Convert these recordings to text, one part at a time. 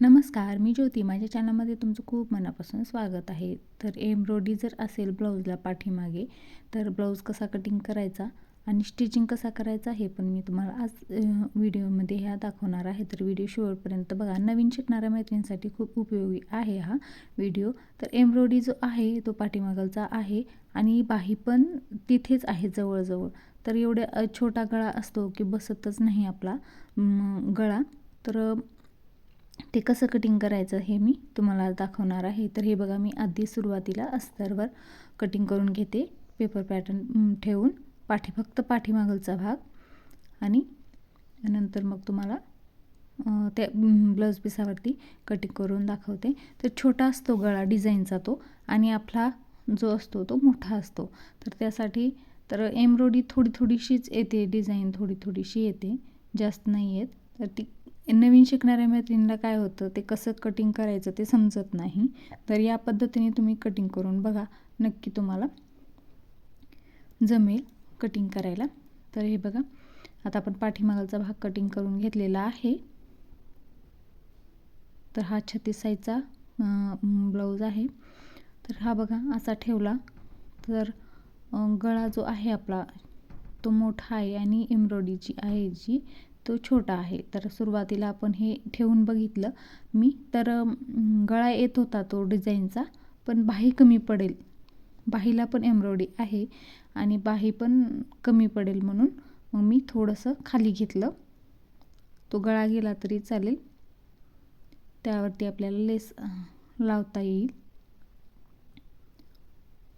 नमस्कार मी ज्योती. माझ्या चॅनलमध्ये तुमचं खूप मनापासून स्वागत आहे. तर एम्ब्रॉयडरी जर असेल ब्लाऊजला पाठीमागे तर ब्लाऊज कसा कटिंग करायचा आणि स्टिचिंग कसा करायचा हे पण मी तुम्हाला आज व्हिडिओमध्ये ह्या दाखवणार आहे. तर व्हिडिओ शेवटपर्यंत बघा. नवीन शिकणाऱ्या मैत्रिणींसाठी खूप उपयोगी आहे हा व्हिडिओ. तर एम्ब्रॉयडरी जो आहे तो पाठीमागलचा आहे आणि बाही पण तिथेच आहे जवळजवळ. तर एवढ्या छोटा गळा असतो की बसतच नाही आपला गळा. तर ते कसं कटिंग करायचं हे मी तुम्हाला दाखवणार आहे. तर हे बघा मी आधी सुरुवातीला अस्तरवर कटिंग करून घेते. पेपर पॅटर्न ठेवून पाठी फक्त पाठीमागलचा भाग. आणि नंतर मग तुम्हाला त्या ब्लाऊज पिसावरती कटिंग करून दाखवते. तर छोटा असतो गळा डिझाईनचा तो. आणि आपला जो असतो तो मोठा असतो. तर त्यासाठी तर एम्ब्रॉयडरी थोडी थोडीशीच येते डिझाईन थोडी थोडीशी येते. जास्त नाही येत. तर ती नवीन शिकणाऱ्या मैत्रिणीला काय होतं? ते कसं कटिंग करायचं ते समजत नाही. तर या पद्धतीने तुम्ही कटिंग करून बघा. नक्की तुम्हाला जमेल कटिंग करायला. तर हे बघा. आता आपण पाठीमागाचा भाग कटिंग करून घेतलेला आहे. तर हा छत्तीस साईजचा ब्लाऊज आहे. तर हा बघा असा ठेवला. तर गळा जो आहे आपला तो मोठा आहे आणि एम्ब्रॉयडरीची आहे जी तो छोटा आहे. तर सुरुवातीला आपण हे ठेवून बघितलं. मी तर गळा येत होता तो डिझाईनचा पण बाही कमी पडेल. बाहीला पण एम्ब्रॉयडरी आहे आणि बाही पण कमी पडेल म्हणून मग मी थोडंसं खाली घेतलं. तो गळा गेला तरी चालेल. त्यावरती आपल्याला लेस लावता येईल.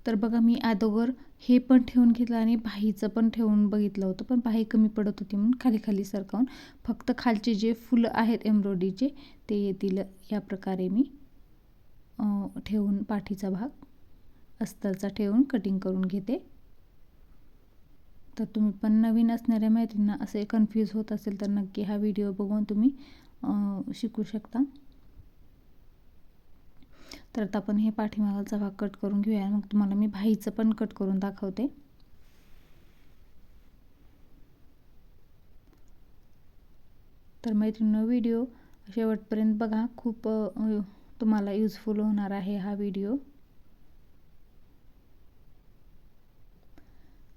तर बघा मी अगोदर हे पण ठेवून घेतलं आणि बाहीचं पण ठेवून बघितलं होतं पण बाही कमी पडत होती म्हणून खाली खाली सरकावून फक्त खालचे जे फुलं आहेत एम्ब्रॉयडरीचे ते येतील या प्रकारे मी ठेवून पाठीचा भाग अस्तरचा ठेवून कटिंग करून घेते. तर तुम्ही पण नवीन असणाऱ्या मैत्रिणींना असे कन्फ्यूज होत असेल तर नक्की हा व्हिडिओ बघून तुम्ही शिकू शकता. तर आता आपण हे पाठीमागाचा भाग कट करून घेऊया. मग तुम्हाला मी भाईचं पण कट करून दाखवते. तर मैत्रिणी व्हिडिओ शेवटपर्यंत बघा. खूप तुम्हाला युजफुल होणार आहे हा व्हिडिओ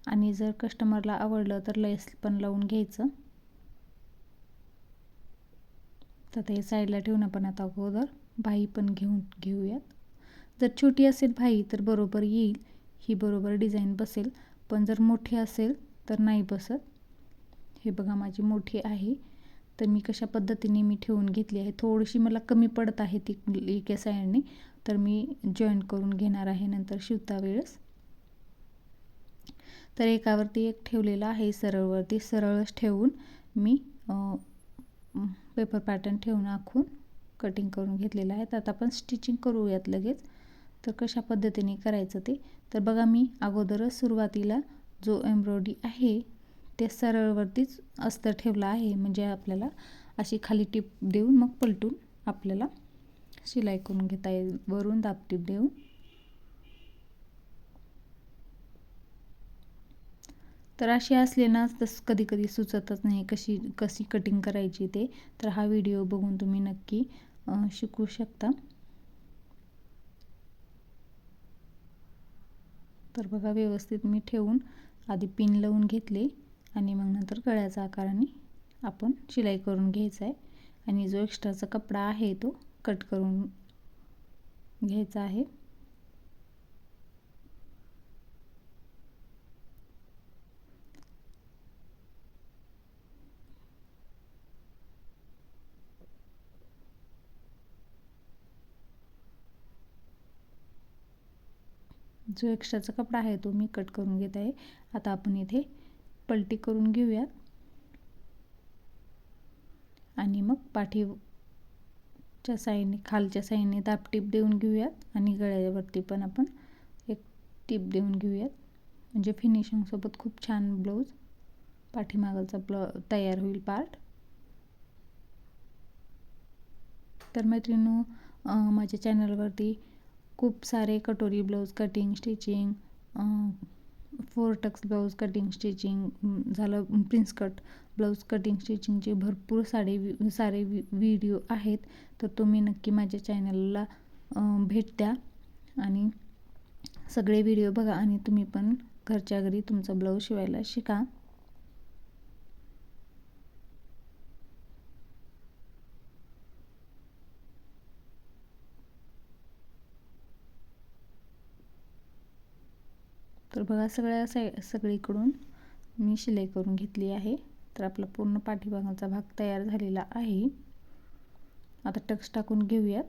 आणि जर कस्टमरला आवडलं तर लेस पण लावून घ्यायचं. तर ते साईडला ठेवून आपण आता अगोदर. भाई पण घेऊन घेऊयात. जर छोटी असेल भाई तर बरोबर येईल. ही बरोबर डिझाईन बसेल. पण जर मोठी असेल तर नाही बसत. हे बघा माझी मोठी आहे. तर मी कशा पद्धतीने मी ठेवून घेतली आहे? थोडीशी मला कमी पडत आहे ती एका साईडने तर मी जॉईन करून घेणार आहे नंतर शिवता वेळेस. तर एकावरती एक ठेवलेला आहे सरळवरती. सरळच ठेवून मी पेपर पॅटर्न ठेवून आखून कटिंग करून घेतलेलं आहे. तर आता आपण स्टिचिंग करूयात लगेच. तर कशा पद्धतीने करायचं ते? तर बघा मी अगोदरच सुरुवातीला जो एम्ब्रॉयडरी आहे ते सरळवरतीच अस्तर ठेवला आहे. म्हणजे आपल्याला अशी खाली टीप देऊन मग पलटून आपल्याला शिलाई करून घेता येईल. वरून दाबटीप देऊन. तर अशी असले ना तस कधी कधी सुचतच नाही कशी कशी कटिंग करायची ते. तर हा व्हिडिओ बघून तुम्ही नक्की शिकू शकता. तर बघा व्यवस्थित मी ठेवून आधी पिन लावून घेतले आणि मग नंतर गळ्याचा आकाराने आपण शिलाई करून घ्यायचा आहे. आणि जो एक्स्ट्राचा कपडा आहे तो कट करून घ्यायचा आहे. जो एक्स्ट्राचा कपडा आहे तो मी कट करून घेत आहे. आता आपण इथे पलटी करून घेऊयात. आणि मग पाठीच्या साईडने खालच्या साईडने दाब टीप देऊन घेऊयात. आणि गळ्यावरती पण आपण एक टीप देऊन घेऊयात. म्हणजे फिनिशिंगसोबत खूप छान ब्लाऊज पाठीमागलचा ब्ल तयार होईल पार्ट तर मैत्रिणी माझ्या चॅनलवरती खूप सारे कटोरी blouse cutting stitching four tucks blouse cutting stitching झालं प्रिन्स कट ब्लाऊज कटिंग स्टिचिंगचे भरपूर साडे वि सारे वि व्हिडिओ आहेत. तर तुम्ही नक्की माझ्या चॅनलला भेट द्या आणि सगळे व्हिडिओ बघा आणि तुम्ही पण घरच्या घरी तुमचा ब्लाऊज शिवायला शिका. तर बघा सगळ्या साय सगळीकडून मी शिलाई करून घेतली आहे. तर आपला पूर्ण पाठीभागाचा भाग तयार झालेला आहे. आता टक्स टाकून घेऊयात.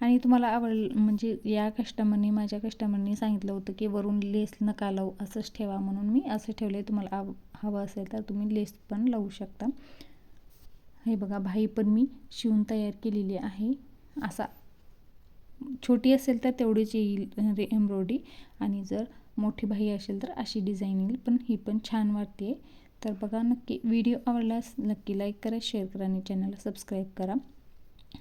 आणि तुम्हाला आवड म्हणजे या कस्टमरनी माझ्या कस्टमरनी सांगितलं होतं की वरून लेस नका लावू असंच ठेवा म्हणून मी असं ठेवलं आहे तुम्हाला आव हवं असेल तर तुम्ही लेस पण लावू शकता. हे बघा भाई पण मी शिवून तयार केलेली आहे. असा छोटी असेल तर तेवढीच येईल रे एम्ब्रॉयडरी. आणि जर मोठी बाही असेल तर अशी डिझाईन येईल. पण ही पण छान वाटते. तर बघा नक्की व्हिडिओ आवडल्यास नक्की लाईक करा शेअर करा आणि चॅनलला सबस्क्राईब करा.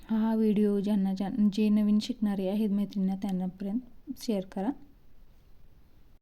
हा व्हिडिओ ज्यांना ज्या जे नवीन शिकणारे आहेत मैत्रिणींना त्यांनापर्यंत शेअर करा.